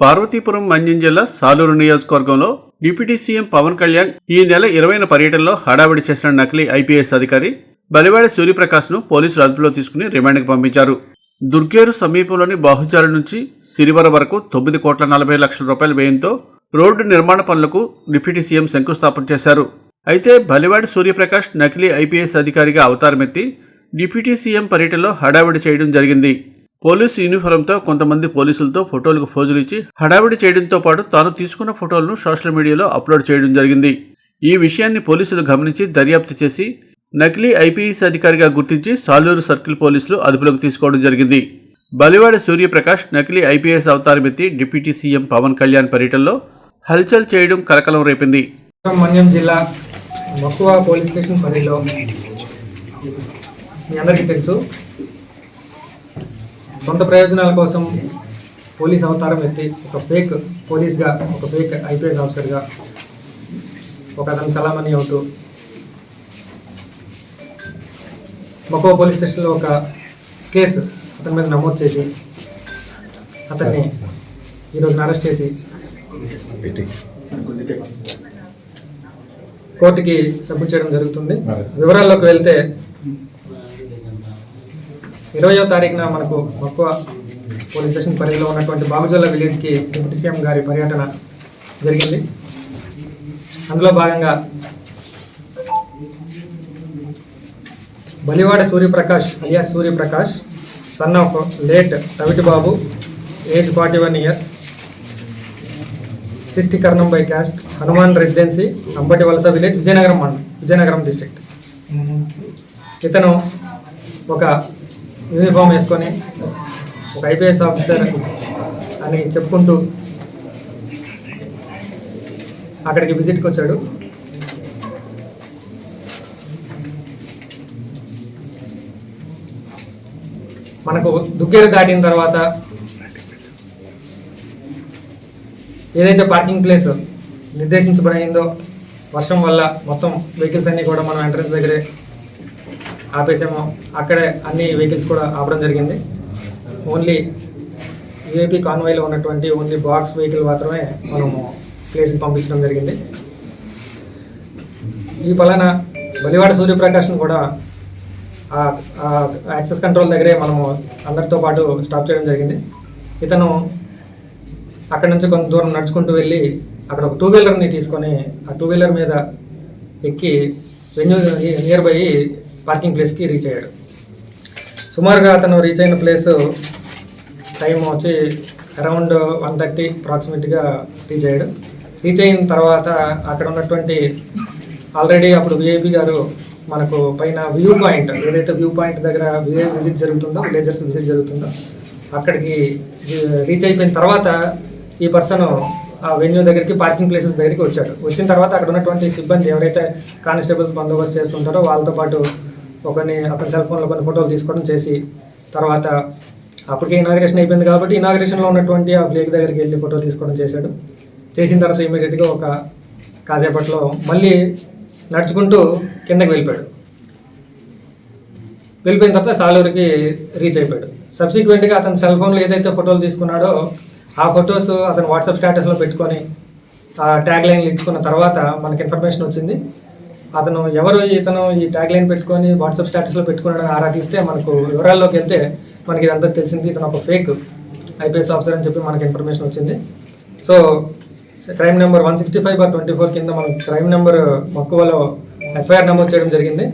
పార్వతీపురం మన్యం జిల్లా సాలూరు నియోజకవర్గంలో deputy CM Pawan Kalyan ఈ నెల ఇరవైన పర్యటనలో హడావిడి చేసిన నకిలీ ఐపీఎస్ అధికారి బలివాడ సూర్యప్రకాశ్ను పోలీసులు అదుపులో తీసుకుని రిమాండ్కి పంపించారు. దుర్గేరు సమీపంలోని బాహుజాల నుంచి సిరివర వరకు తొమ్మిది కోట్ల నలభై లక్షల రూపాయల వ్యయంతో రోడ్డు నిర్మాణ పనులకు డిప్యూటీ సీఎం శంకుస్థాపన చేశారు. అయితే బలివాడి సూర్యప్రకాష్ నకిలీ ఐపీఎస్ అధికారిగా అవతారమెత్తి డిప్యూటీ సీఎం పర్యటనలో హడావిడి చేయడం జరిగింది. పోలీసు యూనిఫారంతో కొంతమంది పోలీసులతో ఫోటోలకు ఫోజులు ఇచ్చి హడావిడి చేయడంతో పాటు తాను తీసుకున్న ఫోటోలను సోషల్ మీడియాలో అప్లోడ్ చేయడం జరిగింది. ఈ విషయాన్ని పోలీసులు గమనించి దర్యాప్తు చేసి నకిలీ ఐపీఎస్ అధికారిగా గుర్తించి సాలూరు సర్కిల్ పోలీసులు అదుపులోకి తీసుకోవడం జరిగింది. బలివాడ సూర్యప్రకాష్ నకిలీ ఐపీఎస్ అవతారమెత్తి డిప్యూటీ సీఎం పవన్ కళ్యాణ్ పర్యటనలో హల్చల్ చేయడం కలకలం రేపింది. మన్యం జిల్లా మక్కువ పోలీస్ స్టేషన్ పరిధిలో మీ అందరికీ తెలుసు. సొంత ప్రయోజనాల కోసం పోలీస్ అవతారం ఎత్తి ఒక ఫేక్ పోలీస్గా ఒక ఫేక్ ఐపీఎస్ ఆఫీసర్గా ఒక అతను చలామణి అవుతూ మక్కువ పోలీస్ స్టేషన్లో ఒక కేసు అతని మీద నమోదు చేసి అతన్ని ఈరోజు అరెస్ట్ చేసి కోర్టుకి సబ్మిట్ చేయడం జరుగుతుంది. వివరాల్లోకి వెళ్తే ఇరవయో తారీఖున మనకు మక్కువ పోలీస్ స్టేషన్ పరిధిలో ఉన్నటువంటి బాబుజల్ల విలేజ్కి డిప్యూటీ సీఎం గారి పర్యటన జరిగింది. అందులో భాగంగా Balivada Suryaprakash alias Suryaprakash son of late Raviti Babu age forty one years సిస్టి Karnam by caste Hanuman residency Ambati Valasa village Vizianagaram మండలం విజయనగరం డిస్ట్రిక్ట్ ఇతను ఒక యూనిఫామ్ వేసుకొని ఒక ఐపీఎస్ ఆఫీసర్ అని చెప్పుకుంటూ అక్కడికి విజిట్కి వచ్చాడు. మనకు దుగ్గేరు దాటిన తర్వాత ఏదైతే పార్కింగ్ ప్లేస్ నిర్దేశించబడిందో వర్షం వల్ల మొత్తం వెహికల్స్ అన్నీ కూడా మనం ఎంట్రన్స్ దగ్గరే ఆపేసాము. అక్కడే అన్ని వెహికల్స్ కూడా ఆపడం జరిగింది. ఓన్లీ యూఏపీ కాన్వాయ్లో ఉన్నటువంటి ఓన్లీ బాక్స్ వెహికల్ మాత్రమే మనము ప్లేస్కి పంపించడం జరిగింది. ఈ పలానా బలివాడ సూర్యప్రకాష్ను కూడా యాక్సెస్ కంట్రోల్ దగ్గరే మనము అందరితో పాటు స్టాప్ చేయడం జరిగింది. ఇతను అక్కడ నుంచి కొంత దూరం నడుచుకుంటూ వెళ్ళి అక్కడ ఒక టూ వీలర్ని తీసుకొని ఆ టూ వీలర్ మీద ఎక్కి వెన్యూ నియర్ బై పార్కింగ్ ప్లేస్కి రీచ్ అయ్యాడు. సుమారుగా అతను రీచ్ అయిన ప్లేస్ టైం వచ్చి అరౌండ్ వన్ థర్టీ అప్రాక్సిమేట్గా రీచ్ అయ్యాడు. రీచ్ అయిన తర్వాత అక్కడ ఉన్నటువంటి ఆల్రెడీ అప్పుడు విఐపి గారు మనకు పైన వ్యూ పాయింట్ ఏదైతే వ్యూ పాయింట్ దగ్గర విలేజ్ విజిట్ జరుగుతుందో విలేజర్స్ విజిట్ జరుగుతుందో అక్కడికి రీచ్ అయిపోయిన తర్వాత ఈ పర్సన్ ఆ వెన్యూ దగ్గరికి పార్కింగ్ ప్లేసెస్ దగ్గరికి వచ్చాడు. వచ్చిన తర్వాత అక్కడ ఉన్నటువంటి సిబ్బంది ఎవరైతే కానిస్టేబుల్స్ బందోబస్తు చేస్తుంటారో వాళ్ళతో పాటు ఒకరిని అతని సెల్ ఫోన్లో కొన్ని ఫోటోలు తీసుకోవడం చేసి తర్వాత అప్పటికే ఇనాగ్రేషన్ అయిపోయింది కాబట్టి ఇనాగ్రేషన్లో ఉన్నటువంటి ఆ ప్లేక్ దగ్గరికి వెళ్ళి ఫోటో తీసుకోవడం చేశాడు. చేసిన తర్వాత ఇమీడియట్గా ఒక కాసేపట్లో మళ్ళీ నడుచుకుంటూ కిందకి వెళ్ళిపోయాడు. వెళ్ళిపోయిన తర్వాత సాలూరుకి రీచ్ అయిపోయాడు. సబ్సిక్వెంట్గా అతని సెల్ ఫోన్లో ఏదైతే ఫోటోలు తీసుకున్నాడో ఆ ఫొటోస్ అతను వాట్సాప్ స్టేటస్లో పెట్టుకొని ఆ ట్యాగ్ లైన్లు ఇచ్చుకున్న తర్వాత మనకి ఇన్ఫర్మేషన్ వచ్చింది. అతను ఎవరు ఇతను ఈ ట్యాగ్ లైన్ పెట్టుకొని వాట్సాప్ స్టేటస్లో పెట్టుకున్నాడని ఆరా తీస్తే మనకు వివరాల్లోకి వెళ్తే మనకి ఇదంతా తెలిసింది. ఇతను ఒక ఫేక్ ఐపీఎస్ ఆఫీసర్ అని చెప్పి మనకి ఇన్ఫర్మేషన్ వచ్చింది. So crime number one sixty five twenty four కింద మనం క్రైమ్ నెంబర్ మక్కువలో ఎఫ్ఐఆర్ నమోదు చేయడం జరిగింది.